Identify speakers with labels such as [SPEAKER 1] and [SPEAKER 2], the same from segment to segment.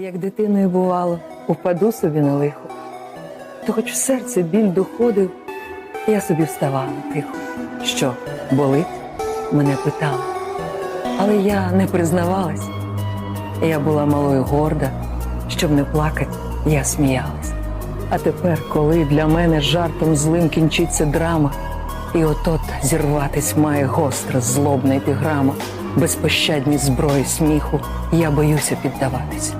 [SPEAKER 1] Як дитиною бувало, упаду собі на лихо, то хоч в серце біль доходив, я собі вставала тихо. Що, болить? Мене питали. Але я не признавалась. Я була малою горда, щоб не плакати, я сміялась. А тепер, коли для мене жартом злим кінчиться драма, і отот зірватись має гостра, злобна епіграма, безпощадні зброї сміху, я боюся піддаватись.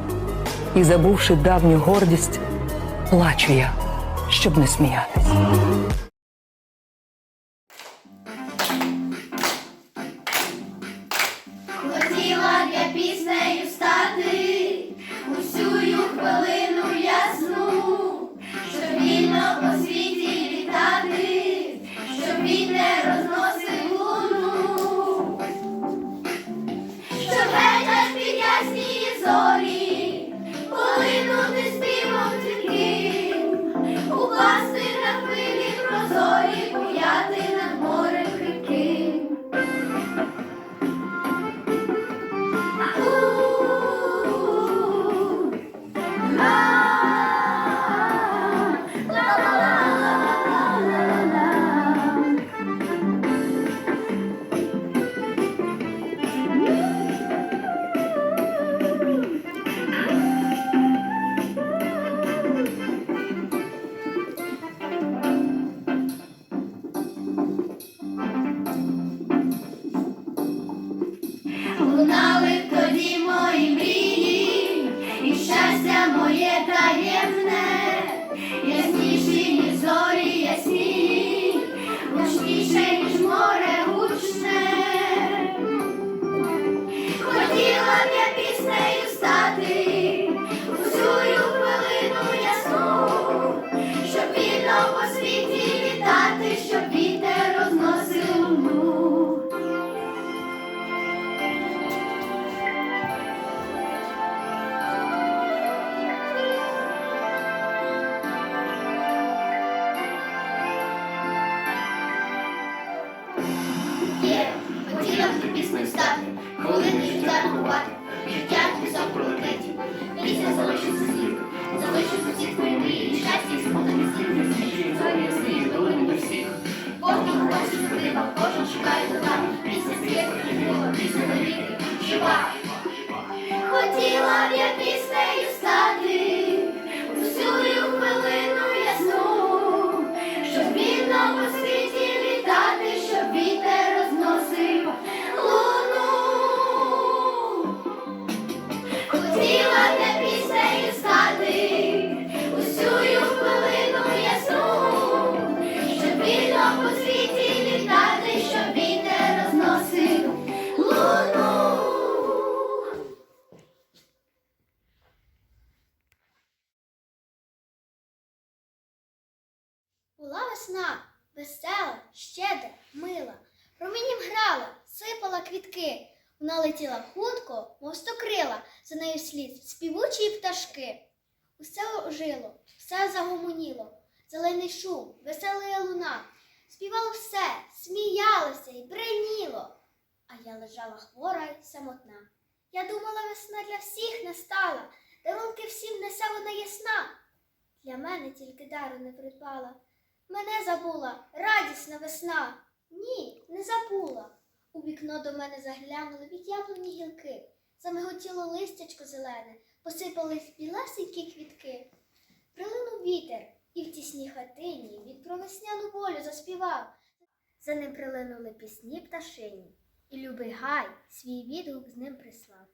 [SPEAKER 1] І забувши давню гордість, плачу я, щоб не сміятись.
[SPEAKER 2] Хотіла б піснею стати усю хвилину ясну, щоб вільно по
[SPEAKER 3] Була весна, весела, щедра, мила. Промінням грала, сипала квітки. Вона летіла хутко, мов стокрила, за нею слід співучі пташки. Усе ожило, все загомоніло, зелений шум, весела луна. Співало все, сміялося й бриніло. А я лежала хвора й самотна. Я думала, весна для всіх настала, дарунки всім несе вона ясна. Для мене тільки дару не придбала. Мене забула радісна весна. Ні, не забула. У вікно до мене заглянули від яблуні гілки. Замиготіло листячко зелене, посипались білесенькі квітки. Прилинув вітер і в тісній хатині від про весняну волю заспівав. За ним прилинули пісні пташині, і любий гай свій відгук з ним прислав.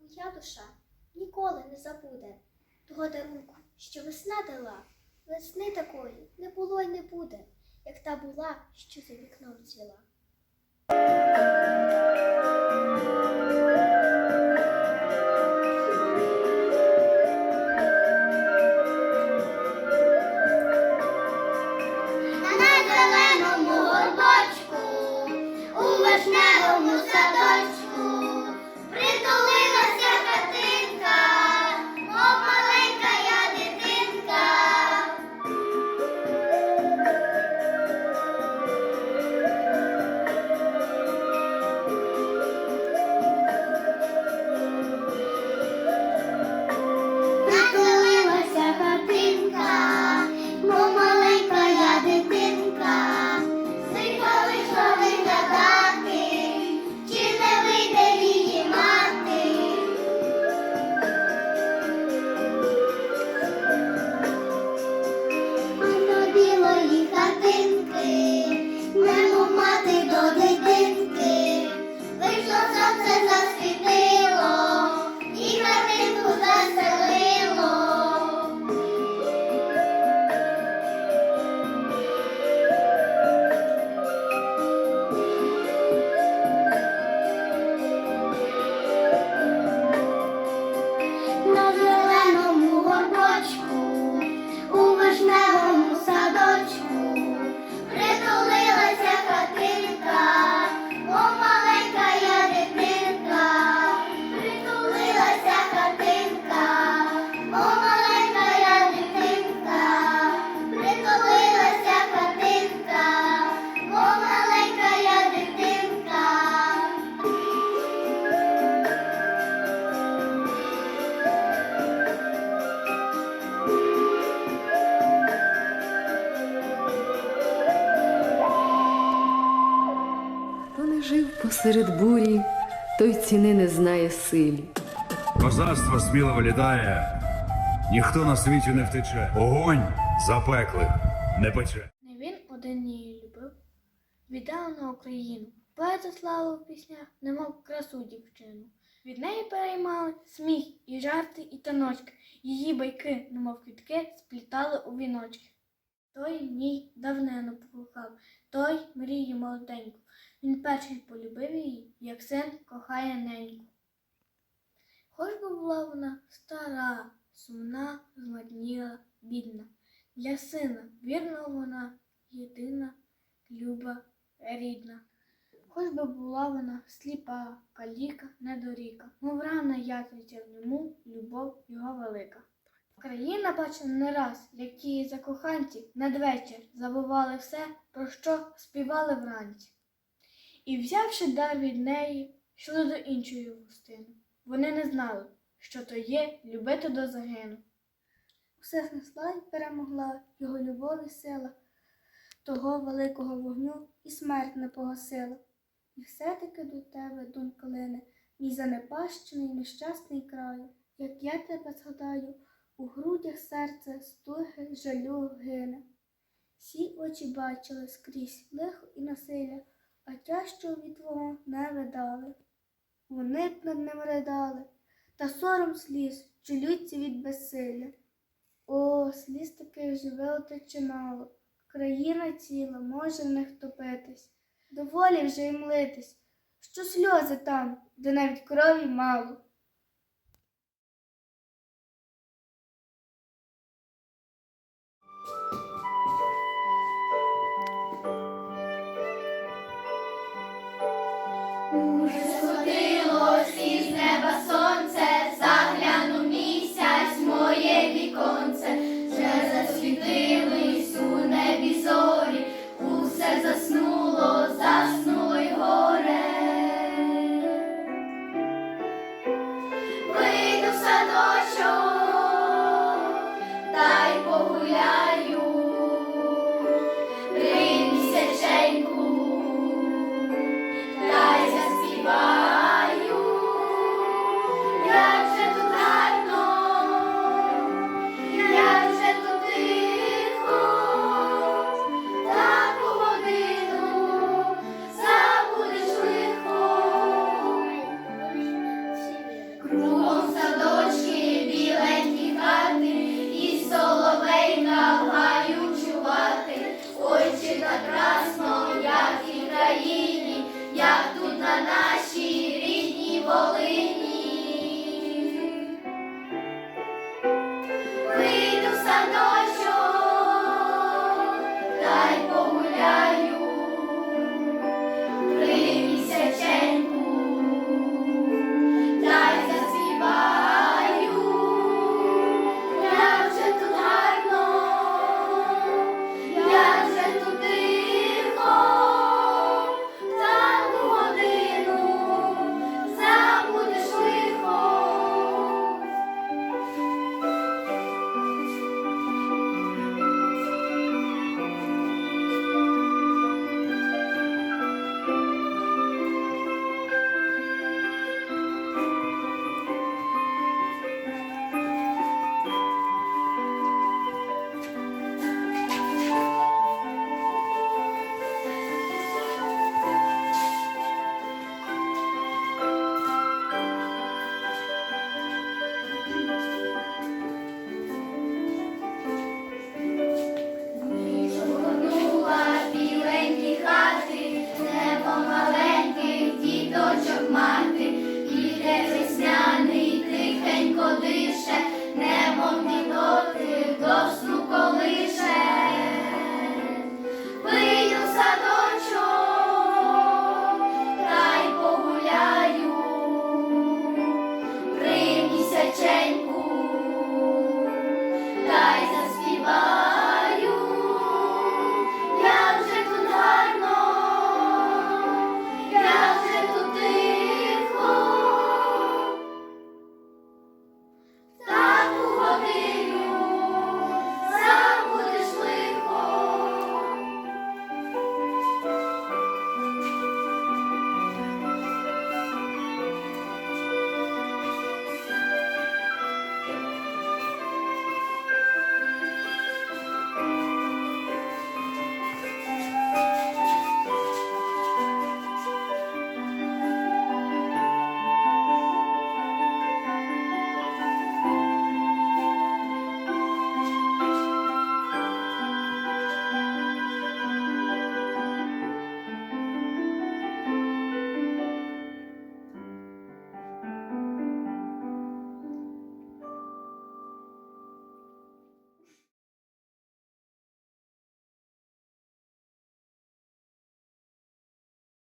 [SPEAKER 3] Моя душа ніколи не забуде того дарунку, що весна дала. Весни такої не було й не буде, як та була, що за вікном цвіла.
[SPEAKER 4] Посеред бурі, той ціни не знає силі.
[SPEAKER 5] Козацтво сміло вилітає, ніхто на світі не втече. Огонь запеклих не пече.
[SPEAKER 6] Не він один її любив, віддав на Україну. Поета славу в піснях, немов красу дівчину. Від неї переймали сміх і жарти, і таночки. Її байки, немов квітки, сплітали у віночки. Той ній давнено покохав, той мріє молоденьку. Він перший полюбив її, як син кохає неньку. Хоч би була вона стара, сумна, змарніла, бідна. Для сина вірна вона, єдина, люба, рідна. Хоч би була вона сліпа, каліка, недоріка, мов рана ятриця в ньому, любов його велика. Країна бачила не раз, як ті закоханці надвечір забували все, про що співали вранці. І, взявши дар від неї, йшли до іншої густини. Вони не знали, що то є любити до загину. Усе знесла й перемогла його любов і сила, того великого вогню і смерть не погасила. І все-таки до тебе, думка лине, мій занепащений нещасний краю, як я тебе згадаю, у грудях серце стуги жалю гине. Всі очі бачили скрізь лихо і насилля, а тяжчого від твого не видали. Вони б над ним ридали, та сором сліз чолються від безсилля. О, сліз таких живе чимало, країна ціла може в них топитись. Доволі вже й млитись, що сльози там, де навіть крові мало.